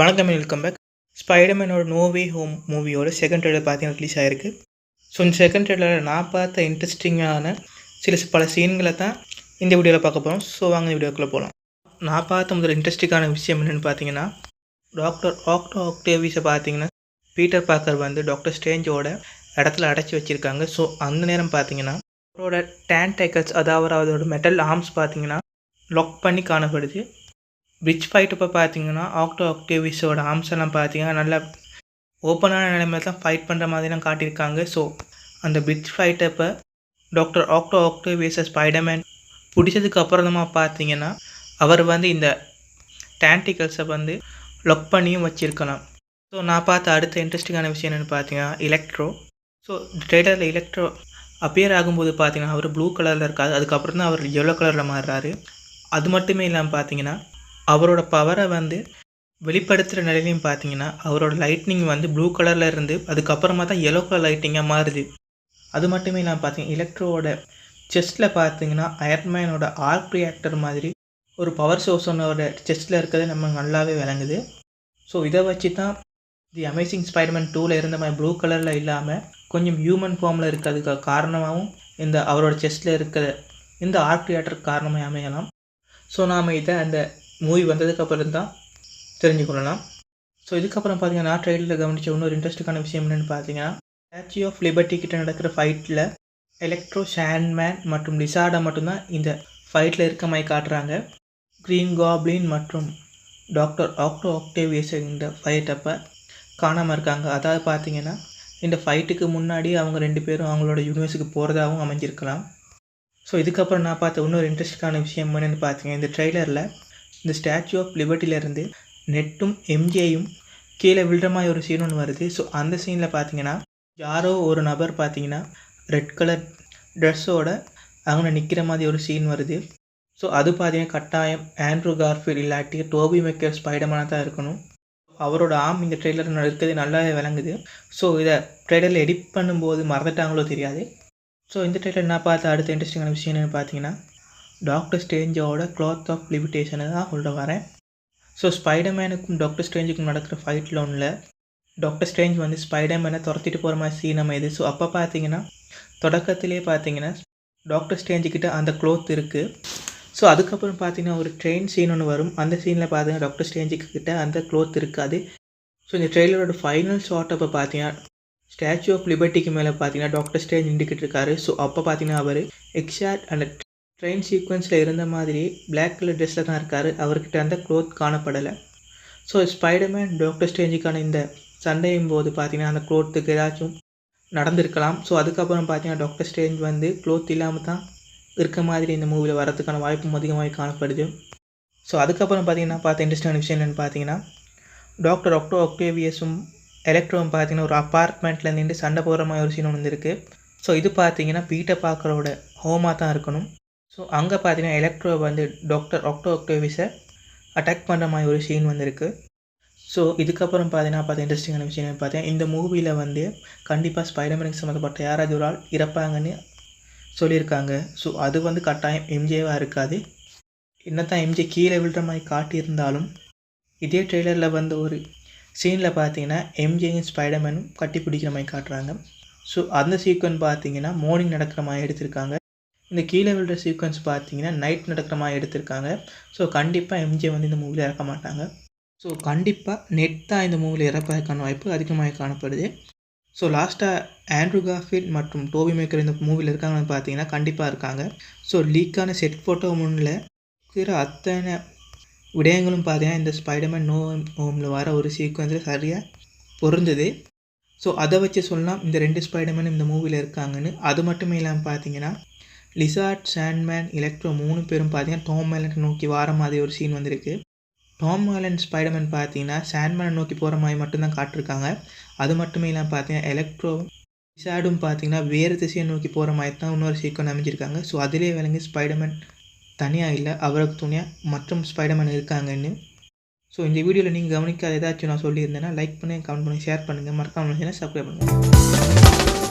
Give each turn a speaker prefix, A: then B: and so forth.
A: வணக்கம் welcome back ஸ்பைடர்மேனோட நோவே home மூவியோட second trailer பார்த்தீங்கன்னா ரிலீஸ் ஆயிருக்கு. ஸோ இந்த செகண்ட் ட்ரெய்லரில் நான் பார்த்த இன்ட்ரெஸ்டிங்கான சில பல சீன்களை தான் இந்த வீடியோவில் பார்க்க போகிறோம் ஸோ வாங்க இந்த வீடியோக்குள்ளே போகலாம் நான் பார்த்த முதல் இன்ட்ரெஸ்டிங்கான விஷயம் என்னென்னு பார்த்தீங்கன்னா டாக்டர் ஆக்டோ ஆக்டேவிஸை பார்த்தீங்கன்னா பீட்டர் பார்க்கர் வந்து டாக்டர் ஸ்டேஞ்சோட இடத்துல அடைச்சி வச்சுருக்காங்க. ஸோ அந்த நேரம் பார்த்தீங்கன்னா அவரோட டேன் டைக்கல்ஸ் அதாவது அதோட மெட்டல் ஆர்ம்ஸ் பார்த்தீங்கன்னா லாக் பண்ணி காணப்படுது. பிரிட்ஜ் ஃபைட் இப்போ பார்த்தீங்கன்னா ஆக்டோ ஆக்டேவிஸோட ஆம்ஸெல்லாம் எல்லாம் பார்த்தீங்கன்னா நல்லா ஓப்பனான நிலைமையில தான் ஃபைட் பண்ணுற மாதிரிலாம் காட்டியிருக்காங்க. ஸோ அந்த பிரிட்ஜ் ஃபைட்டை இப்போ டாக்டர் ஆக்டோ ஆக்டேவியஸ் ஸ்பைடர்மேன் பிடிச்சதுக்கு அப்புறமா பார்த்தீங்கன்னா அவர் வந்து இந்த டேன்டிகல்ஸை வந்து லொக் பண்ணியும் வச்சுருக்கலாம். ஸோ நான் பார்த்த அடுத்த இன்ட்ரெஸ்டிங்கான விஷயம் என்னென்னு பார்த்தீங்கன்னா எலக்ட்ரோ ஸோ ட்ரேடரில் எலக்ட்ரோ அப்பியர் ஆகும்போது பார்த்தீங்கன்னா அவர் ப்ளூ கலரில் இருக்காது அதுக்கப்புறம் தான் அவர் எல்லோ கலரில் மாறுறாரு. அது மட்டுமே இல்லாமல் பார்த்தீங்கன்னா அவரோட பவரை வந்து வெளிப்படுத்துகிற நிலையிலையும் பார்த்தீங்கன்னா அவரோட லைட்னிங் வந்து ப்ளூ கலரில் இருந்து அதுக்கப்புறமா தான் எல்லோ கலர் லைட்டிங்காக மாறுது. அது மட்டுமே இல்லாமல் பார்த்தீங்கன்னா எலக்ட்ரோவோட செஸ்ட்டில் பார்த்தீங்கன்னா அயர்மேனோட ஆர்க் ரியாக்டர் மாதிரி ஒரு பவர் சோர்ஸ் செஸ்ட்டில் இருக்கிறது நம்ம நல்லாவே விளங்குது. ஸோ இதை வச்சு தான் தி அமேசிங் ஸ்பைடர்மேன் டூவில் இருந்த மாதிரி ப்ளூ கலரில் இல்லாமல் கொஞ்சம் ஹியூமன் ஃபார்மில் இருக்கிறதுக்கு காரணமாகவும் இந்த அவரோட செஸ்ட்டில் இருக்கிற இந்த ஆர்க் ரியாக்டருக்கு காரணமாக அமையலாம். ஸோ நாம் இதை அந்த மூவி வந்ததுக்கப்புறம் தான் தெரிஞ்சுக்கொள்ளலாம். ஸோ இதுக்கப்புறம் பார்த்தீங்கன்னா நான் ட்ரெயிலில் கவனித்த இன்னொரு இன்ட்ரெஸ்ட்டுக்கான விஷயம் என்னென்னு பார்த்தீங்கன்னா ஸ்டாச்சு ஆஃப் லிபர்ட்டி கிட்ட நடக்கிற ஃபைட்டில் எலக்ட்ரோ ஷேன்மேன் மற்றும் லிசாடா மட்டும்தான் இந்த ஃபைட்டில் இருக்க மாதிரி காட்டுறாங்க. க்ரீன் காப்ளின் மற்றும் டாக்டர் ஆக்டோ ஆக்டேவியஸ் இந்த ஃபைட் அப்போ காணாமல் இருக்காங்க. அதாவது பார்த்தீங்கன்னா இந்த ஃபைட்டுக்கு முன்னாடி அவங்க ரெண்டு பேரும் அவங்களோட யூனிவர்ஸுக்கு போகிறதாகவும் அமைஞ்சிருக்கலாம். ஸோ இதுக்கப்புறம் நான் பார்த்த இன்னொரு இன்ட்ரெஸ்டிங்கான விஷயம் என்னென்னு பார்த்தீங்கன்னா இந்த ட்ரெய்லரில் இந்த ஸ்டாச்சு ஆஃப் லிபர்ட்டிலேருந்து நெட்டும் எம்ஜேயும் கீழே விழுற மாதிரி ஒரு சீன் ஒன்று வருது. ஸோ அந்த சீனில் பார்த்தீங்கன்னா யாரோ ஒரு நபர் பார்த்தீங்கன்னா ரெட் கலர் ட்ரெஸ்ஸோட அவங்க நிற்கிற மாதிரி ஒரு சீன் வருது. ஸோ அது பார்த்தீங்கன்னா கட்டாயம் ஆண்ட்ரூ கார்ஃபீல் இல்லாட்டி டோபி மேக்கர் ஸ்பைடர்மேனாக தான் இருக்கணும். அவரோட ஆம் இந்த ட்ரெய்லர் இருக்கிறது நல்லாவே விளங்குது. ஸோ இதை ட்ரெய்லரில் எடிட் பண்ணும்போது மறந்துட்டாங்களோ தெரியாது. ஸோ இந்த ட்ரெய்லர் நான் பார்த்த அடுத்த இன்ட்ரெஸ்டிங்கான விஷயம் என்னென்னு பார்த்தீங்கன்னா டாக்டர் ஸ்டேஞ்சோட க்ளாத் ஆஃப் லிமிட்டேஷனை தான் சொல்ல வரேன். ஸோ ஸ்பைடர்மேனுக்கும் டாக்டர் ஸ்ட்ரேஞ்சுக்கும் நடக்கிற ஃபைட்டில் ஒன்றில் டாக்டர் ஸ்ட்ரேஞ்ச் வந்து ஸ்பைடர்மேனை துரத்திட்டு போகிற மாதிரி சீன் அமையுது. ஸோ அப்போ பார்த்தீங்கன்னா தொடக்கத்திலே பார்த்தீங்கன்னா டாக்டர் ஸ்ட்ரேஞ்சுக்கிட்ட அந்த க்ளோத் இருக்குது ஸோ அதுக்கப்புறம் பார்த்தீங்கன்னா ஒரு ட்ரெயின் சீன் ஒன்று வரும். அந்த சீனில் பார்த்தீங்கன்னா டாக்டர் ஸ்ட்ரேஞ்சுக்கு கிட்ட அந்த க்ளோத் இருக்காது. ஸோ இந்த ட்ரெயிலரோட ஃபைனல் ஷாட் அப்போ பார்த்தீங்கன்னா ஸ்டாச்சு ஆஃப் லிபர்ட்டிக்கு மேலே பார்த்தீங்கன்னா டாக்டர் ஸ்டேஞ்ச் நின்றுக்கிட்டு இருக்காரு. ஸோ அப்போ பார்த்தீங்கன்னா அவர் எக்ஸாக்ட் அந்த ட்ரெயின் சீக்வன்ஸில் இருந்த மாதிரி பிளாக் கலர் ட்ரெஸ்ஸில் தான் இருக்கார். அவர்கிட்ட அந்த க்ளோத் காணப்படலை. ஸோ ஸ்பைடர்மேன் டாக்டர் ஸ்டேஞ்சுக்கான இந்த சண்டையும் போது பார்த்தீங்கன்னா அந்த க்ளோத்துக்கு ஏதாச்சும் நடந்திருக்கலாம். ஸோ அதுக்கப்புறம் பார்த்தீங்கன்னா டாக்டர் ஸ்டேஞ்ச் வந்து க்ளோத் இல்லாமல் தான் இருக்க மாதிரி இந்த மூவியில் வரதுக்கான வாய்ப்பும் அதிகமாக காணப்படுது. ஸோ அதுக்கப்புறம் பார்த்தீங்கன்னா பார்த்த இன்ட்ரெஸ்டான விஷயம் என்னென்னு பார்த்தீங்கன்னா டாக்டர் ஒக்டோ ஒக்டேவியஸும் எலக்ட்ரோவும் பார்த்தீங்கன்னா ஒரு அப்பார்ட்மெண்ட்டில் நின்று சண்டை போகிற மாதிரி ஒரு சீன் ஒன்று இருக்குது ஸோ இது பார்த்தீங்கன்னா பீட்டர் பார்க்கரோட ஹோமாக தான் இருக்கணும். ஸோ அங்கே பார்த்தீங்கன்னா எலக்ட்ரோ வந்து டாக்டர் ஆக்டோ ஆக்டோவிஸை அட்டாக் பண்ணுற மாதிரி ஒரு சீன் வந்திருக்கு. ஸோ இதுக்கப்புறம் பார்த்தீங்கன்னா பார்த்து இன்ட்ரெஸ்டிங்கான விஷயம் பார்த்தேன் இந்த மூவியில் வந்து கண்டிப்பாக ஸ்பைடர்மேனுக்கு சம்மந்தப்பட்ட யாராவது ஒரு ஆள் இறப்பாங்கன்னு சொல்லியிருக்காங்க. ஸோ அது வந்து கட்டாயம் எம்ஜேவாக இருக்காது. என்ன தான் எம்ஜே கீழே விழுற மாதிரி காட்டியிருந்தாலும் இதே ட்ரெய்லரில் வந்து ஒரு சீனில் பார்த்தீங்கன்னா எம்ஜேயும் ஸ்பைடர்மேனும் கட்டி பிடிக்கிற மாதிரி காட்டுறாங்க. ஸோ அந்த சீக்வன் பார்த்தீங்கன்னா மார்னிங் நடக்கிற மாதிரி எடுத்திருக்காங்க. இந்த கீழே விழுற சீக்வன்ஸ் பார்த்தீங்கன்னா நைட் நடக்கிற மாதிரி எடுத்திருக்காங்க. ஸோ கண்டிப்பாக எம்ஜே வந்து இந்த மூவியில் இறக்க மாட்டாங்க. ஸோ கண்டிப்பாக நெட் தான் இந்த மூவியில் இறப்பதற்கான வாய்ப்பு அதிகமாக காணப்படுது. ஸோ லாஸ்ட்டாக ஆண்ட்ரூ காஃபீல்ட் மற்றும் டோபி மேக்கர் இந்த மூவியில் இருக்காங்கன்னு பார்த்தீங்கன்னா கண்டிப்பாக இருக்காங்க. ஸோ லீக்கான செட் ஃபோட்டோ முன்னில் இருக்கிற அத்தனை விடயங்களும் பார்த்தீங்கன்னா இந்த ஸ்பைடர்மேன் நோ ஹோமில் வர ஒரு சீக்வன்ஸில் சரியாக பொருந்தது. ஸோ அதை வச்சு சொல்லலாம் இந்த ரெண்டு ஸ்பைடர்மேன் இந்த மூவியில் இருக்காங்கன்னு. அது மட்டுமே இல்லாமல் பார்த்தீங்கன்னா லிசார்ட் சாண்ட்மேன் எலக்ட்ரோ மூணு பேரும் பார்த்தீங்கன்னா டாம் மேலண்ட் நோக்கி வர மாதிரி ஒரு சீன் வந்திருக்கு. டாம் மேலண்ட் ஸ்பைடர்மேன் பார்த்தீங்கன்னா சாண்ட்மேனை நோக்கி போகிற மாதிரி மட்டும்தான் காட்டிருக்காங்க. அது மட்டுமே இல்லாமல் பார்த்தீங்கன்னா எலக்ட்ரோ லிசார்டும் பார்த்தீங்கன்னா வேறு திசையை நோக்கி போகிற மாதிரி தான் இன்னொரு சீக்கிரம் அமைஞ்சிருக்காங்க ஸோ அதிலே விளங்கி ஸ்பைடர்மேன் தனியாக இல்லை அவருக்கு துணையாக மற்றும் ஸ்பைடர்மேன் இருக்காங்கன்னு. ஸோ இந்த வீடியோவில் நீங்கள் கவனிக்காத ஏதாச்சும் நான் சொல்லியிருந்தேன்னா லைக் பண்ணி கமெண்ட் பண்ணி ஷேர் பண்ணுங்கள் மறக்காமல் சப்ஸ்கிரைப் பண்ணுங்கள்